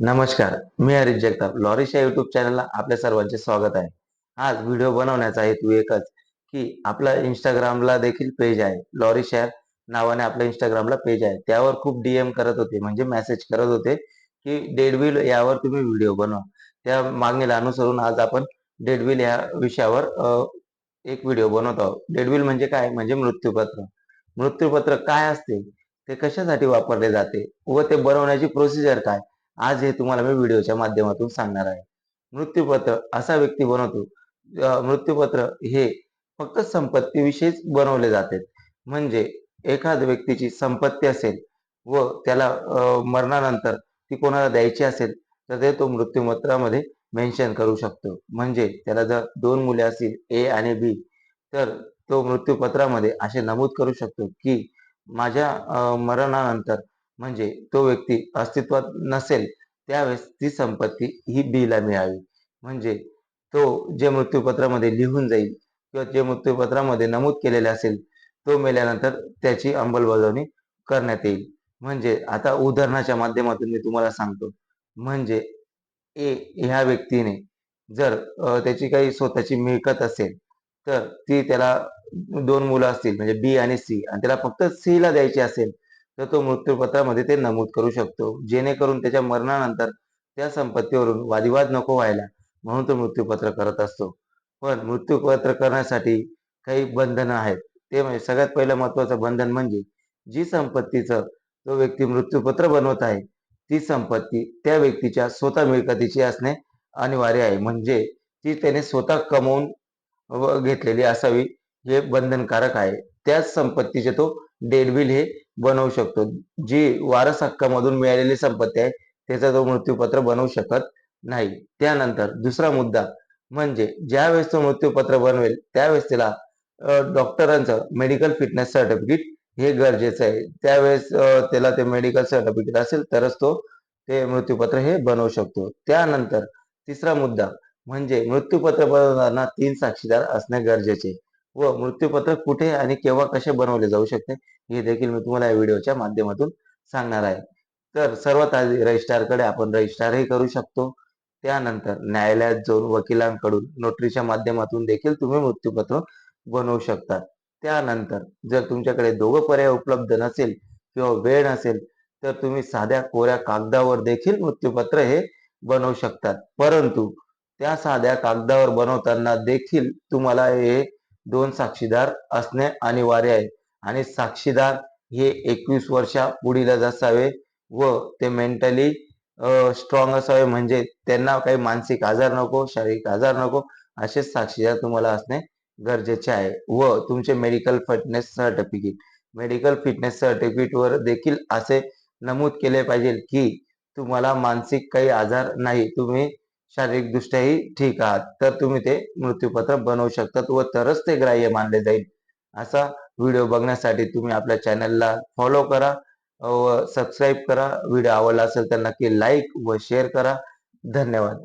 नमस्कार मी हरीश जगताप. लॉरिशा युट्यूब चॅनलला आपल्या सर्वांचे स्वागत आहे. आज व्हिडिओ बनवण्याचा हेतू एकच की आपला इंस्टाग्रामला देखील पेज आहे. लॉरिशा नावाने आपल्या इंस्टाग्रामला पेज आहे. त्यावर खूप डीएम करत होते म्हणजे मेसेज करत होते की डेडविल यावर तुम्ही व्हिडिओ बनवा. त्या मागणीला अनुसरून आज आपण डेडविल या विषयावर एक व्हिडिओ बनवत आहोत. डेडविल म्हणजे काय? म्हणजे मृत्यूपत्र. मृत्यूपत्र काय असते? ते कशासाठी वापरले जाते? व ते बनवण्याची प्रोसिजर काय? आज हे तुम्हाला मी व्हिडिओच्या माध्यमातून सांगणार आहे. मृत्यूपत्र असा व्यक्ती बनवतो मृत्यूपत्र हे फक्त संपत्तीविषयीच बनवले जाते. म्हणजे एखाद व्यक्तीची संपत्ती असेल व त्याला मरणानंतर ती कोणाला द्यायची असेल तर ते तो मृत्यूपत्रामध्ये मेन्शन करू शकतो. म्हणजे त्याला जर दोन मुले असतील ए आणि बी तर तो मृत्यूपत्रामध्ये असे नमूद करू शकतो की माझ्या मरणानंतर म्हणजे तो व्यक्ती अस्तित्वात नसेल त्यावेळेस ती संपत्ती ही बीला मिळावी. म्हणजे तो जे मृत्यूपत्रामध्ये लिहून जाईल किंवा जे मृत्यूपत्रामध्ये नमूद केलेले असेल तो मेल्यानंतर त्याची अंमलबजावणी करण्यात येईल. म्हणजे आता उदाहरणाच्या माध्यमातून मी तुम्हाला सांगतो. म्हणजे ए ह्या व्यक्तीने जर त्याची काही स्वतःची मिळकत असेल तर ती त्याला दोन मुलं असतील म्हणजे बी आणि सी आणि त्याला फक्त सी ला द्यायची असेल तर तो मृत्यूपत्रामध्ये ते नमूद करू शकतो. जेणेकरून त्याच्या मरणानंतर त्या संपत्तीवरून वादिवाद नको व्हायला म्हणून तो मृत्यूपत्र करत असतो. पण मृत्यूपत्र करण्यासाठी काही बंधनं आहेत. ते म्हणजे सगळ्यात पहिलं महत्वाचं बंधन म्हणजे जी संपत्तीचं तो व्यक्ती मृत्यूपत्र बनवत आहे ती संपत्ती त्या व्यक्तीच्या स्वतः मिळकतीची असणे अनिवार्य आहे. म्हणजे ती त्याने स्वतः कमवून घेतलेली असावी हे बंधनकारक आहे. त्याच संपत्तीचे तो डेडविल हे बनवू शकतो. जी वारस हक्कामधून मिळालेली संपत्ती आहे त्याचा तो मृत्यूपत्र बनवू शकत नाही. त्यानंतर दुसरा मुद्दा म्हणजे ज्यावेळेस तो मृत्यूपत्र बनवेल त्यावेळेस त्याला डॉक्टरांचं मेडिकल फिटनेस सर्टिफिकेट हे गरजेचं आहे. त्यावेळेस त्याला ते मेडिकल सर्टिफिकेट असेल तरच तो ते मृत्यूपत्र हे बनवू शकतो. त्यानंतर तिसरा मुद्दा म्हणजे मृत्यूपत्र बनवताना तीन साक्षीदार असणे गरजेचे व मृत्यूपत्र कुठे आणि केव्हा कसे बनवले जाऊ शकते हे देखील मी तुम्हाला या व्हिडिओच्या माध्यमातून सांगणार आहे. तर सर्वात आधी रजिस्ट्रारकडे आपण रजिस्ट्रारही करू शकतो. त्यानंतर न्यायालयात जाऊन वकिलांकडून नोटरीच्या माध्यमातून देखील तुम्ही मृत्यूपत्र बनवू शकता त्यानंतर जर तुमच्याकडे दोघं पर्याय उपलब्ध नसेल किंवा वेळ नसेल तर तुम्ही साध्या कोऱ्या कागदावर देखील मृत्यूपत्र हे बनवू शकतात. परंतु त्या साध्या कागदावर बनवताना देखील तुम्हाला हे दोन साक्षीदार असणे अनिवार्य आहे. आणि साक्षीदार हे एकवीस वर्षा पुढीलच असावे व ते मेंटली स्ट्रॉंग असावे. म्हणजे त्यांना काही मानसिक आजार नको शारीरिक आजार नको असे साक्षीदार तुम्हाला असणे गरजेचे आहे. व तुमचे medical fitness certificate medical fitness certificate वर देखील असे नमूद केले पाहिजे की तुम्हाला मानसिक काही आजार नाही. तुम्ही शारीरिक दृष्ट्याही ठीक आहात तर तुम्ही ते मृत्यूपत्र बनवू शकतात व तरच ते ग्राह्य मानले जाईल. असा व्हिडिओ बघण्यासाठी तुम्ही आपल्या चॅनलला फॉलो करा व सबस्क्राईब करा. व्हिडिओ आवडला असेल तर नक्की लाईक व शेअर करा. धन्यवाद.